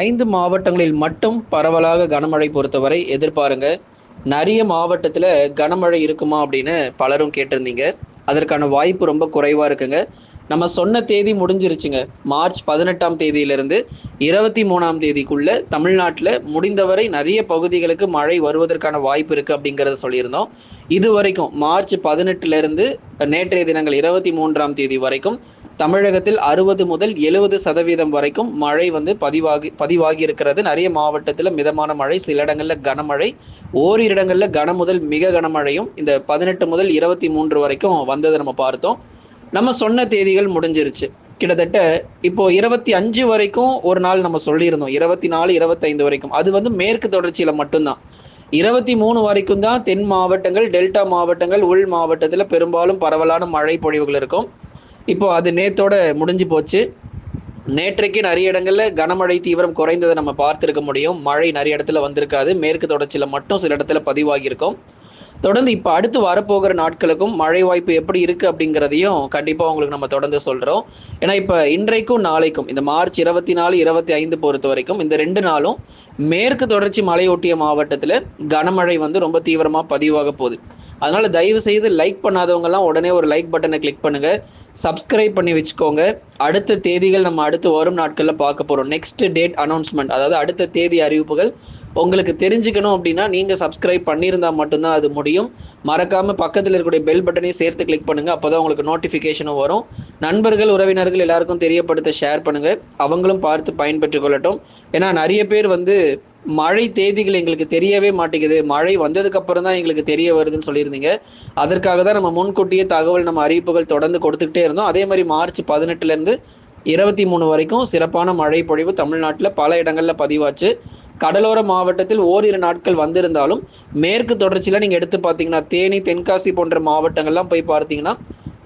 ஐந்து மாவட்டங்களில் மட்டும் பரவலாக கனமழை பொறுத்தவரை எதிர்பாருங்க. நிறைய மாவட்டத்தில் கனமழை இருக்குமா அப்படின்னு பலரும் கேட்டிருந்தீங்க. அதற்கான வாய்ப்பு ரொம்ப குறைவாக இருக்குங்க. நம்ம சொன்ன தேதி முடிஞ்சிருச்சுங்க. மார்ச் பதினெட்டாம் தேதியிலிருந்து இருபத்தி மூணாம் தேதிக்குள்ள தமிழ்நாட்டில் முடிந்தவரை நிறைய பகுதிகளுக்கு மழை வருவதற்கான வாய்ப்பு இருக்குது அப்படிங்கிறத சொல்லியிருந்தோம். இது வரைக்கும் மார்ச் பதினெட்டுலேருந்து நேற்றைய தினங்கள் இருபத்தி மூன்றாம் தேதி வரைக்கும் தமிழகத்தில் அறுபது முதல் எழுபது சதவீதம் வரைக்கும் மழை வந்து பதிவாகி பதிவாகி இருக்கிறது நிறைய மாவட்டத்தில் மிதமான மழை சில இடங்களில் கனமழை. ஓரிரு இடங்களில் கன முதல் மிக கனமழையும் இந்த பதினெட்டு முதல் இருபத்தி மூன்று வரைக்கும் வந்ததை நம்ம பார்த்தோம். நம்ம சொன்ன தேதிகள் முடிஞ்சிருச்சு. கிட்டத்தட்ட இப்போ இருபத்தி அஞ்சு வரைக்கும் ஒரு நாள் நம்ம சொல்லியிருந்தோம். இருபத்தி நாலு இருபத்தைந்து வரைக்கும். அது வந்து மேற்கு தொடர்ச்சியில் மட்டும்தான். இருபத்தி மூணு வரைக்கும் தான் தென் மாவட்டங்கள் டெல்டா மாவட்டங்கள் உள் மாவட்டத்தில் பெரும்பாலும் பரவலான மழை பொழிவுகள் இருக்கும். இப்போ அது நேத்தோட முடிஞ்சு போச்சு. நேற்றைக்கு நிறைய இடங்கள்ல கனமழை தீவிரம் குறைந்ததை நம்ம பார்த்துருக்க முடியும். மழை நிறைய இடத்துல வந்திருக்காது. மேற்கு தொடர்ச்சியில் மட்டும் சில இடத்துல பதிவாகியிருக்கும். தொடர்ந்து இப்போ அடுத்து வரப்போகிற நாட்களுக்கும் மழை வாய்ப்பு எப்படி இருக்கு அப்படிங்கிறதையும் கண்டிப்பாக உங்களுக்கு நம்ம தொடர்ந்து சொல்கிறோம் ஏன்னா இப்போ இன்றைக்கும் நாளைக்கும் இந்த மார்ச் இருபத்தி நாலு இருபத்தி ஐந்து பொறுத்த வரைக்கும் இந்த ரெண்டு நாளும் மேற்கு தொடர்ச்சி மலையொட்டிய மாவட்டத்தில் கனமழை வந்து ரொம்ப தீவிரமாக பதிவாக போகுது. அதனால தயவு செய்து லைக் பண்ணாதவங்கலாம் உடனே ஒரு லைக் பட்டனை கிளிக் பண்ணுங்க. சப்ஸ்கிரைப் பண்ணி வச்சுக்கோங்க. அடுத்த தேதிகள் நம்ம அடுத்து வரும் நாட்களில் பார்க்க போகிறோம் நெக்ஸ்ட் டேட் அனௌன்ஸ்மெண்ட் அதாவது அடுத்த தேதி அறிவிப்புகள் உங்களுக்கு தெரிஞ்சுக்கணும் அப்படின்னா நீங்கள் சப்ஸ்கிரைப் பண்ணியிருந்தால் மட்டும்தான் அது முடியும். மறக்காமல் பக்கத்தில் இருக்கக்கூடிய பெல் பட்டனையும் சேர்த்து கிளிக் பண்ணுங்கள் அப்போ தான் உங்களுக்கு நோட்டிஃபிகேஷனும் வரும். நண்பர்கள் உறவினர்கள் எல்லாருக்கும் தெரியப்படுத்த ஷேர் பண்ணுங்கள் அவங்களும் பார்த்து பயன்பெற்று கொள்ளட்டும். ஏன்னா நிறைய பேர் வந்து மழை தேதிகள் எங்களுக்கு தெரியவே மாட்டேங்குது. மழை வந்ததுக்கு அப்புறம் தான் எங்களுக்கு தெரிய வருதுன்னு சொல்லியிருந்தீங்க. அதற்காக தான் நம்ம முன்கூட்டியே தகவல் நம்ம அறிவிப்புகள் தொடர்ந்து கொடுத்துக்கிட்டே இருந்தோம். அதே மாதிரி மார்ச் பதினெட்டுலேருந்து இருபத்தி மூணு வரைக்கும் சிறப்பான மழை பொழிவு தமிழ்நாட்டில் பல இடங்களில் பதிவாச்சு. கடலோர மாவட்டத்தில் ஓரிரு நாட்கள் வந்திருந்தாலும் மேற்கு தொடர்ச்சியில் நீங்கள் எடுத்து பார்த்தீங்கன்னா தேனி தென்காசி போன்ற மாவட்டங்கள்லாம் போய் பார்த்தீங்கன்னா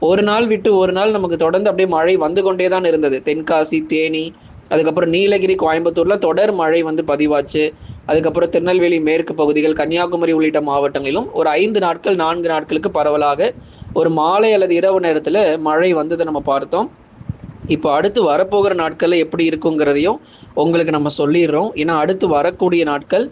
ஒரு நாள் விட்டு ஒரு நாள் நமக்கு தொடர்ந்து அப்படியே மழை வந்து கொண்டே தான் இருந்தது. தென்காசி தேனி அதுக்கப்புறம் நீலகிரி கோயம்புத்தூரில் தொடர் மழை வந்து பதிவாச்சு. அதுக்கப்புறம் திருநெல்வேலி மேற்கு பகுதிகள் கன்னியாகுமரி உள்ளிட்ட மாவட்டங்களிலும் ஒரு ஐந்து நாட்கள் நான்கு நாட்களுக்கு பரவலாக ஒரு மாலை அல்லது இரவு நேரத்தில் மழை வந்ததை நம்ம பார்த்தோம். இப்போ அடுத்து வரப்போகிற நாட்களில் எப்படி இருக்குங்கிறதையும் உங்களுக்கு நம்ம சொல்லிடுறோம். ஏன்னா அடுத்து வரக்கூடிய நாட்கள்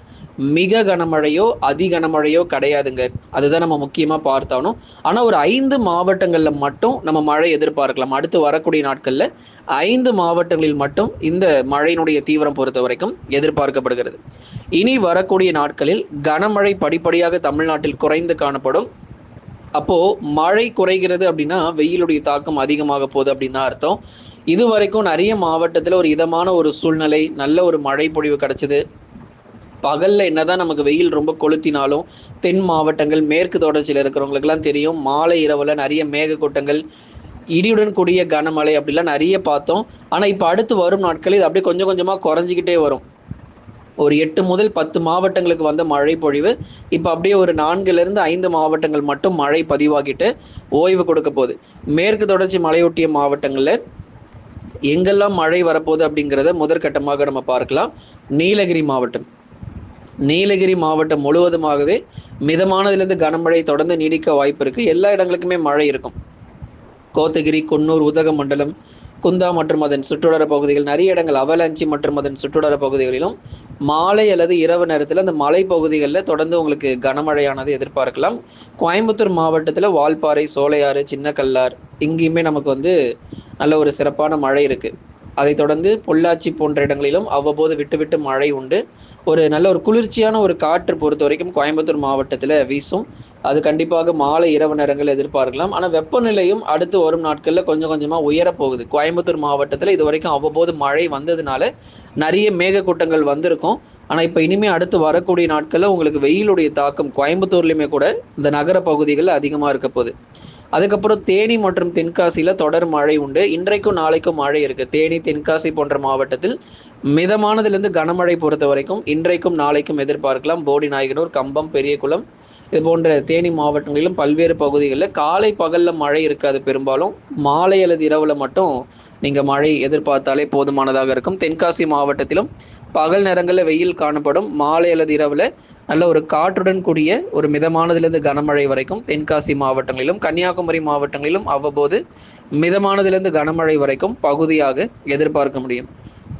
மிக கனமழையோ அதி கனமழையோ கிடையாதுங்க. அதுதான் நம்ம முக்கியமாக பார்த்தாலும் ஆனால் ஒரு ஐந்து மாவட்டங்களில் மட்டும் நம்ம மழை எதிர்பார்க்கலாம். அடுத்து வரக்கூடிய நாட்களில் ஐந்து மாவட்டங்களில் மட்டும் இந்த மழையினுடைய தீவிரம் பொறுத்த வரைக்கும் எதிர்பார்க்கப்படுகிறது. இனி வரக்கூடிய நாட்களில் கனமழை படிப்படியாக தமிழ்நாட்டில் குறைந்து காணப்படும். அப்போ மழை குறைகிறது அப்படின்னா வெயிலுடைய தாக்கம் அதிகமாக போகுது அப்படின்னு தான் அர்த்தம். இது வரைக்கும் நிறைய மாவட்டத்தில் ஒரு இதமான ஒரு சூழ்நிலை நல்ல ஒரு மழை பொழிவு கிடைச்சது. பகல்ல என்னதான் நமக்கு வெயில் ரொம்ப கொளுத்தினாலும் தென் மாவட்டங்கள் மேற்கு தொடர்ச்சியில் இருக்கிறவங்களுக்குலாம் தெரியும். மாலை இரவுல நிறைய மேகக்கூட்டங்கள் இடியுடன் கூடிய கனமழை அப்படிலாம் நிறைய பார்த்தோம். ஆனால் இப்போ அடுத்து வரும் நாட்களில் இது அப்படியே கொஞ்சம் கொஞ்சமாக குறைஞ்சிக்கிட்டே வரும். ஒரு எட்டு முதல் பத்து மாவட்டங்களுக்கு வந்த மழை பொழிவு இப்போ அப்படியே ஒரு நான்குலேருந்து ஐந்து மாவட்டங்கள் மட்டும் மழை பதிவாகிட்டு ஓய்வு கொடுக்க போகுது. மேற்கு தொடர்ச்சி மலையொட்டிய மாவட்டங்களில் எங்கெல்லாம் மழை வரப்போகுது அப்படிங்கிறத முதற்கட்டமாக நம்ம பார்க்கலாம். நீலகிரி மாவட்டம். நீலகிரி மாவட்டம் முழுவதுமாகவே மிதமானதிலிருந்து கனமழை தொடர்ந்து நீடிக்க வாய்ப்பு இருக்குது எல்லா இடங்களுக்குமே மழை இருக்கும். கோத்தகிரி குன்னூர் உதகமண்டலம் குந்தா மற்றும் அதன் சுற்றுவர பகுதிகள் நிறைய இடங்கள் அவலாஞ்சி மற்றும் அதன் சுற்றுவர பகுதிகளிலும் மாலை அல்லது இரவு நேரத்தில் அந்த மலை பகுதிகளில் தொடர்ந்து உங்களுக்கு கனமழையானது எதிர்பார்க்கலாம். கோயம்புத்தூர் மாவட்டத்தில் வால்பாறை சோலையாறு சின்னக்கல்லார் இங்கேயுமே நமக்கு வந்து நல்ல ஒரு சிறப்பான மழை இருக்குது அதைத் தொடர்ந்து பொள்ளாச்சி போன்ற இடங்களிலும் அவ்வப்போது விட்டு விட்டு மழை உண்டு. ஒரு நல்ல ஒரு குளிர்ச்சியான ஒரு காற்று பொறுத்த வரைக்கும் கோயம்புத்தூர் மாவட்டத்தில் வீசும். அது கண்டிப்பாக மாலை இரவு நேரங்கள் எதிர்பார்க்கலாம். ஆனால் வெப்பநிலையும் அடுத்து வரும் நாட்களில் கொஞ்சம் கொஞ்சமாக உயரப்போகுது கோயம்புத்தூர் மாவட்டத்தில் இது வரைக்கும் அவ்வப்போது மழை வந்ததுனால நிறைய மேகக்கூட்டங்கள் வந்திருக்கும். ஆனால் இப்போ இனிமேல் அடுத்து வரக்கூடிய நாட்களில் உங்களுக்கு வெயிலுடைய தாக்கம் கோயம்புத்தூர்லையுமே கூட இந்த நகர பகுதிகளில் அதிகமாக இருக்க போகுது. அதுக்கப்புறம் தேனி மற்றும் தென்காசியில் தொடர் மழை உண்டு. இன்றைக்கும் நாளைக்கும் மழை இருக்குது தேனி தென்காசி போன்ற மாவட்டத்தில் மிதமானதுலேருந்து கனமழை பொறுத்த வரைக்கும் இன்றைக்கும் நாளைக்கும் எதிர்பார்க்கலாம். போடி நாயகனூர் கம்பம் பெரியகுளம் இது போன்ற தேனி மாவட்டங்களிலும் பல்வேறு பகுதிகளில் காலை பகலில் மழை இருக்காது. பெரும்பாலும் மாலை அல்லது இரவில் மட்டும் நீங்கள் மழை எதிர்பார்த்தாலே போதுமானதாக இருக்கும். தென்காசி மாவட்டத்திலும் பகல் நேரங்களில் வெயில் காணப்படும். மாலை அல்லது இரவில் நல்ல ஒரு காற்றுடன் கூடிய ஒரு மிதமானதிலிருந்து கனமழை வரைக்கும் தென்காசி மாவட்டங்களிலும் கன்னியாகுமரி மாவட்டங்களிலும் அவ்வப்போது மிதமானதிலிருந்து கனமழை வரைக்கும் பகுதியாக எதிர்பார்க்க முடியும்.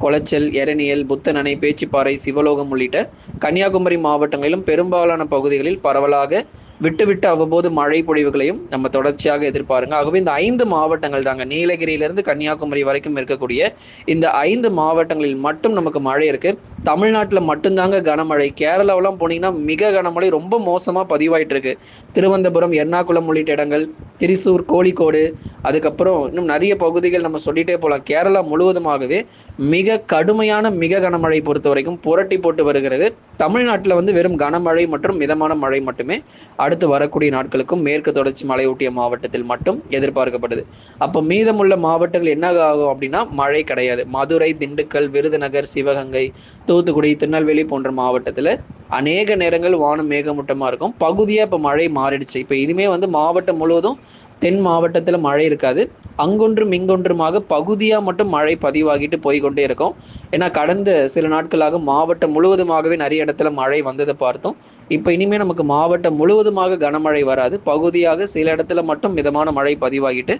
கொளச்சல் எரணியல் புத்தனணை பேச்சிப்பாறை சிவலோகம் உள்ளிட்ட கன்னியாகுமரி மாவட்டங்களிலும் பெரும்பாலான பகுதிகளில் பரவலாக விட்டுவிட்டு அவ்வப்போது மழை பொழிவுகளையும் நம்ம தொடர்ச்சியாக எதிர்பாருங்க. ஆகவே இந்த ஐந்து மாவட்டங்கள் தாங்க. நீலகிரியிலிருந்து கன்னியாகுமரி வரைக்கும் இருக்கக்கூடிய இந்த ஐந்து மாவட்டங்களில் மட்டும் நமக்கு மழை இருக்கு. தமிழ்நாட்டில் மட்டும்தாங்க கனமழை. கேரளாவெல்லாம் போனீங்கன்னா மிக கனமழை ரொம்ப மோசமாக பதிவாயிட்டு இருக்கு திருவனந்தபுரம் எர்ணாகுளம் உள்ளிட்ட இடங்கள் திரிசூர் கோழிக்கோடு அதுக்கப்புறம் இன்னும் நிறைய பகுதிகள் நம்ம சொல்லிட்டே போகலாம் கேரளா முழுவதுமாகவே மிக கடுமையான மிக கனமழை பொறுத்த வரைக்கும் புரட்டி போட்டு வருகிறது. தமிழ்நாட்டில் வந்து வெறும் கனமழை மற்றும் மிதமான மழை மட்டுமே. அடுத்து வரக்கூடிய நாட்களுக்கும் மேற்கு தொடர்ச்சி மலையொட்டிய மாவட்டத்தில் மட்டும் எதிர்பார்க்கப்படுது. அப்போ மீதமுள்ள மாவட்டங்கள் என்ன ஆகும் அப்படின்னா மழை கிடையாது. மதுரை திண்டுக்கல் விருதுநகர் சிவகங்கை தூத்துக்குடி திருநெல்வேலி போன்ற மாவட்டத்தில் அநேக நேரங்கள் வானம் மேகமூட்டமாக இருக்கும். பகுதியாக இப்போ மழை மாறிடுச்சு. இப்போ இனிமேல் வந்து மாவட்டம் முழுவதும் தென் மாவட்டத்தில் மழை இருக்காது. அங்கொன்றும் இங்கொன்றுமாக பகுதியாக மட்டும் மழை பதிவாகிட்டு போய்கொண்டே இருக்கும். ஏன்னா கடந்த சில நாட்களாக மாவட்டம் முழுவதுமாகவே நிறைய இடத்துல மழை வந்ததை பார்த்தோம். இப்போ இனிமேல் நமக்கு மாவட்டம் முழுவதுமாக கனமழை வராது. பகுதியாக சில இடத்துல மட்டும் மிதமான மழை பதிவாகிட்டு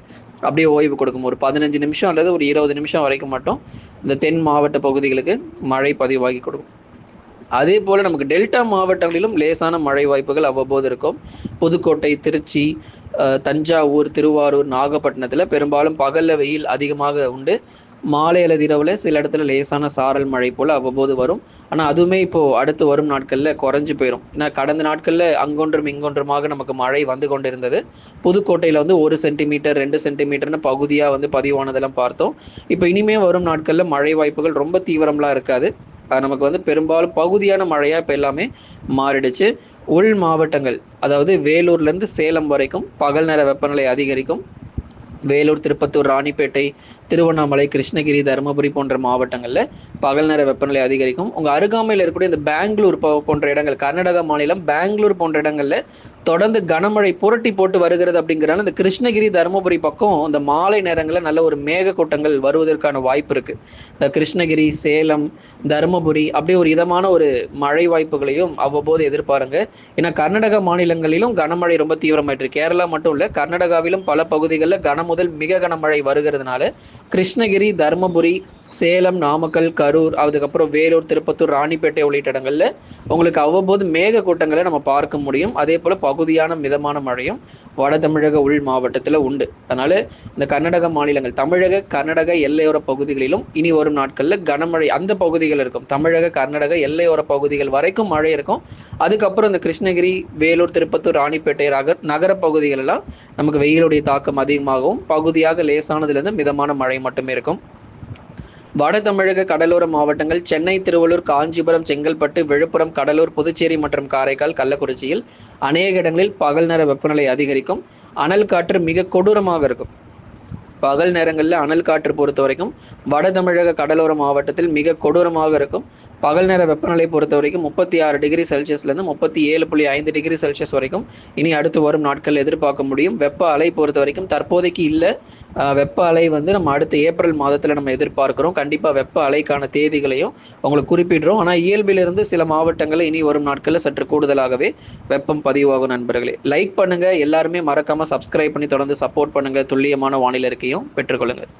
அப்படியே ஓய்வு கொடுக்கும். ஒரு பதினஞ்சு நிமிஷம் அல்லது ஒரு இருபது நிமிஷம் வரைக்கும் மட்டும் இந்த தென் மாவட்ட பகுதிகளுக்கு மழை பதிவாகி கொடுக்கும். அதே போல் நமக்கு டெல்டா மாவட்டங்களிலும் லேசான மழை வாய்ப்புகள் அவ்வப்போது இருக்கும். புதுக்கோட்டை திருச்சி தஞ்சாவூர் திருவாரூர் நாகப்பட்டினத்தில் பெரும்பாலும் பகலில் வெயில் அதிகமாக உண்டு. மாலை அல்லது இரவில் சில இடத்துல லேசான சாரல் மழை போல் அவ்வப்போது வரும். ஆனால் அதுவுமே இப்போது அடுத்து வரும் நாட்களில் குறைஞ்சி போயிடும் ஏன்னா கடந்த நாட்களில் அங்கொன்றும் இங்கொன்றுமாக நமக்கு மழை வந்து கொண்டு இருந்தது புதுக்கோட்டையில் வந்து ஒரு சென்டிமீட்டர் ரெண்டு சென்டிமீட்டர்னு பகுதியாக வந்து பதிவானதெல்லாம் பார்த்தோம். இப்போ இனிமே வரும் நாட்களில் மழை வாய்ப்புகள் ரொம்ப தீவிரம்லாம் இருக்காது. நமக்கு வந்து பெரும்பாலும் பகுதியான மழையாக இப்போ எல்லாமே மாறிடுச்சு. உள் மாவட்டங்கள் அதாவது வேலூர்லேருந்து சேலம் வரைக்கும் பகல் நேர வெப்பநிலை அதிகரிக்கும். வேலூர் திருப்பத்தூர் ராணிப்பேட்டை திருவண்ணாமலை கிருஷ்ணகிரி தருமபுரி போன்ற மாவட்டங்களில் பகல் நேர வெப்பநிலை அதிகரிக்கும். உங்கள் அருகாமையில் இருக்கக்கூடிய இந்த பெங்களூர் போன்ற இடங்கள் கர்நாடகா மாநிலம் பெங்களூர் போன்ற இடங்களில் தொடர்ந்து கனமழை புரட்டி போட்டு வருகிறது அப்படிங்கிறனால இந்த கிருஷ்ணகிரி தருமபுரி பக்கம் இந்த மாலை நேரங்களில் நல்ல ஒரு மேக கூட்டங்கள் வருவதற்கான வாய்ப்பு இருக்குது இந்த கிருஷ்ணகிரி சேலம் தருமபுரி அப்படியே ஒரு இதமான ஒரு மழை வாய்ப்புகளையும் அவ்வப்போது எதிர்பாருங்க. ஏன்னா கர்நாடகா மாநிலங்களிலும் கனமழை ரொம்ப தீவிரமாயிட்டு கேரளா மட்டும் இல்லை கர்நாடகாவிலும் பல பகுதிகளில் கன முதல் மிக கனமழை வருகிறதுனால கிருஷ்ணகிரி தருமபுரி சேலம் நாமக்கல் கரூர் அதுக்கப்புறம் வேலூர் திருப்பத்தூர் ராணிப்பேட்டை உள்ளிட்ட இடங்களில் உங்களுக்கு அவ்வப்போது மேக கூட்டங்களை நம்ம பார்க்க முடியும். அதே போல் பகுதியான மிதமான மழையும் வட தமிழக உள் மாவட்டத்தில் உண்டு. அதனால் இந்த கர்நாடக மாநிலங்கள் தமிழக கர்நாடக எல்லையோர பகுதிகளிலும் இனி வரும் நாட்களில் கனமழை அந்த பகுதிகள் இருக்கும். தமிழக கர்நாடக எல்லையோர பகுதிகள் வரைக்கும் மழை இருக்கும். அதுக்கப்புறம் இந்த கிருஷ்ணகிரி வேலூர் திருப்பத்தூர் ராணிப்பேட்டை நகர் நகர பகுதிகளெல்லாம் நமக்கு வெயிலுடைய தாக்கம் அதிகமாகவும் பகுதியாக லேசானதுலேருந்து மிதமான மழை மட்டுமே இருக்கும். வட தமிழக கடலோர மாவட்டங்கள் சென்னை திருவள்ளூர் காஞ்சிபுரம் செங்கல்பட்டு விழுப்புரம் கடலூர் புதுச்சேரி மற்றும் காரைக்கால் கள்ளக்குறிச்சியில் அநேக இடங்களில் பகல் நேர வெப்பநிலை அதிகரிக்கும். அனல் காற்று மிக கொடூரமாக இருக்கும். பகல் நேரங்களில் அனல் காற்று பொறுத்த வரைக்கும் வட தமிழக கடலோர மாவட்டத்தில் மிக கொடூரமாக இருக்கும். பகல் நேர வெப்பநிலை பொறுத்த வரைக்கும் முப்பத்தி ஆறு டிகிரி செல்சியஸ்லேருந்து முப்பத்தி ஏழு புள்ளி ஐந்து டிகிரி செல்சியஸ் வரைக்கும் இனி அடுத்து வரும் நாட்கள் எதிர்பார்க்க முடியும். வெப்ப அலை பொறுத்த வரைக்கும் தற்போதைக்கு இல்லை. வெப்ப அலை வந்து நம்ம அடுத்த ஏப்ரல் மாதத்தில் நம்ம எதிர்பார்க்குறோம். கண்டிப்பாக வெப்ப அலைக்கான தேதிகளையும் உங்களுக்கு குறிப்பிடுறோம். ஆனால் இயல்பிலிருந்து சில மாவட்டங்களில் இனி வரும் நாட்களில் சற்று கூடுதலாகவே வெப்பம் பதிவாகும் நண்பர்களே. லைக் பண்ணுங்கள் எல்லாருமே மறக்காமல் சப்ஸ்கிரைப் பண்ணி தொடர்ந்து சப்போர்ட் பண்ணுங்கள் துல்லியமான வானிலை இருக்கையும் பெற்றுக்கொள்ளுங்கள்.